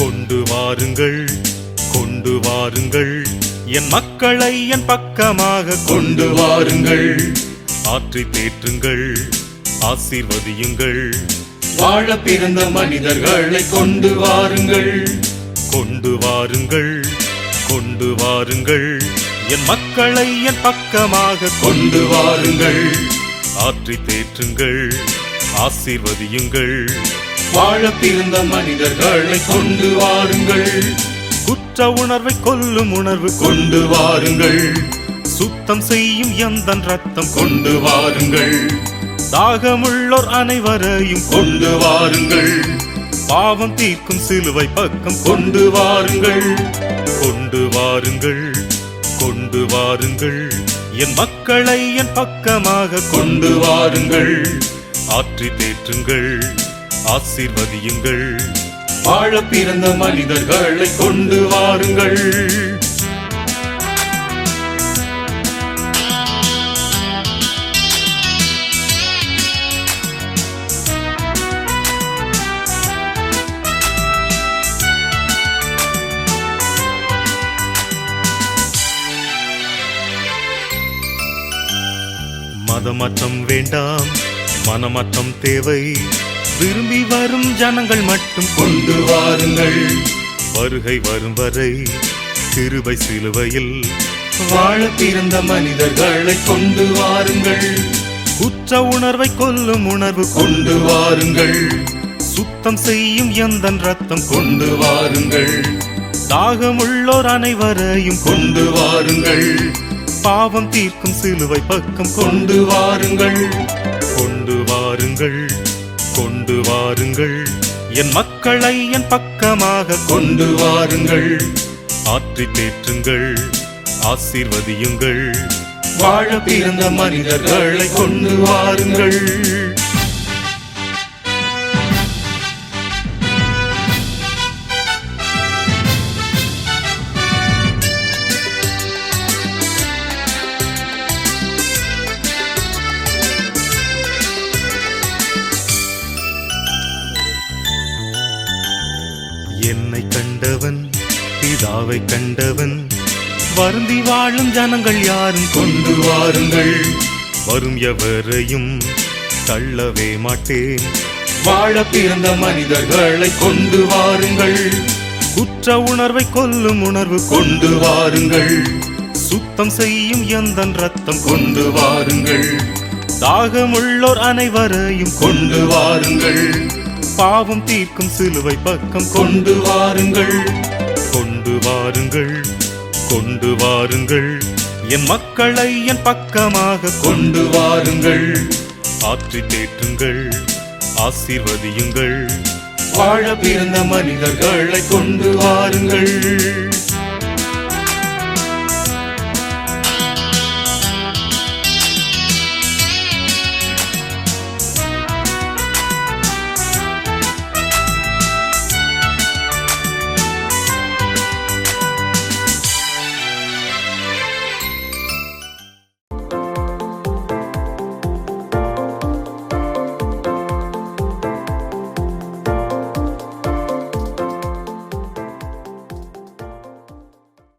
கொண்டு வாருங்கள் கொண்டு வாருங்கள். என் மக்களை என் பக்கமாக கொண்டு வாருங்கள். ஆற்றி தேற்றுங்கள் ஆசீர்வதியுங்கள். வாழ பிறந்த மனிதர்களை கொண்டு வாருங்கள். கொண்டு வாருங்கள் கொண்டு வாருங்கள். என் மக்களை என் பக்கமாக கொண்டு வாருங்கள். ஆற்றி தேற்றுங்கள் ஆசீர்வதியுங்கள். வாழ பிறந்த மனிதர்களை கொண்டு வாருங்கள். குற்ற உணர்வை கொல்லும் உணர்வு கொண்டு வாருங்கள். சுத்தம் செய்யும் எந்த ரத்தம் கொண்டு வாருங்கள். தாகமுள்ளோர் அனைவரையும் கொண்டு வாருங்கள். பாவம் தீர்க்கும் சிலுவை பக்கம் கொண்டு வாருங்கள். கொண்டு வாருங்கள். கொண்டு வாருங்கள். என் மக்களை என் பக்கமாக கொண்டு வாருங்கள். ஆற்றி தேற்றுங்கள். ஆசீர்வதியுங்கள். வாழ பிறந்த மனிதர்களை கொண்டு வாருங்கள். மதமற்றம் வேண்டாம் மனமற்றம் தேவை. விரும்பி வரும் ஜனங்கள் மட்டும் கொண்டு வாருங்கள். வருகை வரும் வரை சிறுவை சிலுவையில் வாழ பிறந்த மனிதர்களை கொண்டு வாருங்கள். குற்ற உணர்வை கொல்லும் உணர்வு கொண்டு வாருங்கள். சுத்தம் செய்யும் எந்த ரத்தம் கொண்டு வாருங்கள். தாகமுள்ளோர் அனைவரையும் கொண்டு வாருங்கள். பாவம் தீர்க்கும் சிலுவை பக்கம் கொண்டு வாருங்கள். கொண்டு வாருங்கள். கொண்டு வாருங்கள். என் மக்களை என் பக்கமாக கொண்டு வாருங்கள். ஆற்றி தேற்றுங்கள் ஆசீர்வதியுங்கள். வாழ பிறந்த மனிதர்களை கொண்டு வாருங்கள். கண்டவன் பிதாவை கண்டவன். வருந்தி வாழும் ஜனங்கள் யாரும் கொண்டு வாருங்கள். வரும் எவரையும் தள்ளவே மாட்டேன். வாழ பிறந்த மனிதர்களை கொண்டு வாருங்கள். குற்ற உணர்வை கொல்லும் உணர்வு கொண்டு வாருங்கள். சுத்தம் செய்யும் எந்த ரத்தம் கொண்டு வாருங்கள். தாகமுள்ளோர் அனைவரையும் கொண்டு வாருங்கள். பாவம் தீர்க்கும் சிலுவை பக்கம் கொண்டு வாருங்கள். கொண்டு வாருங்கள். கொண்டு வாருங்கள். என் மக்களை என் பக்கமாக கொண்டு வாருங்கள். ஆற்றி தேற்றுங்கள். ஆசீர்வதியுங்கள். வாழ பிறந்த மனிதர்களை கொண்டு வாருங்கள்.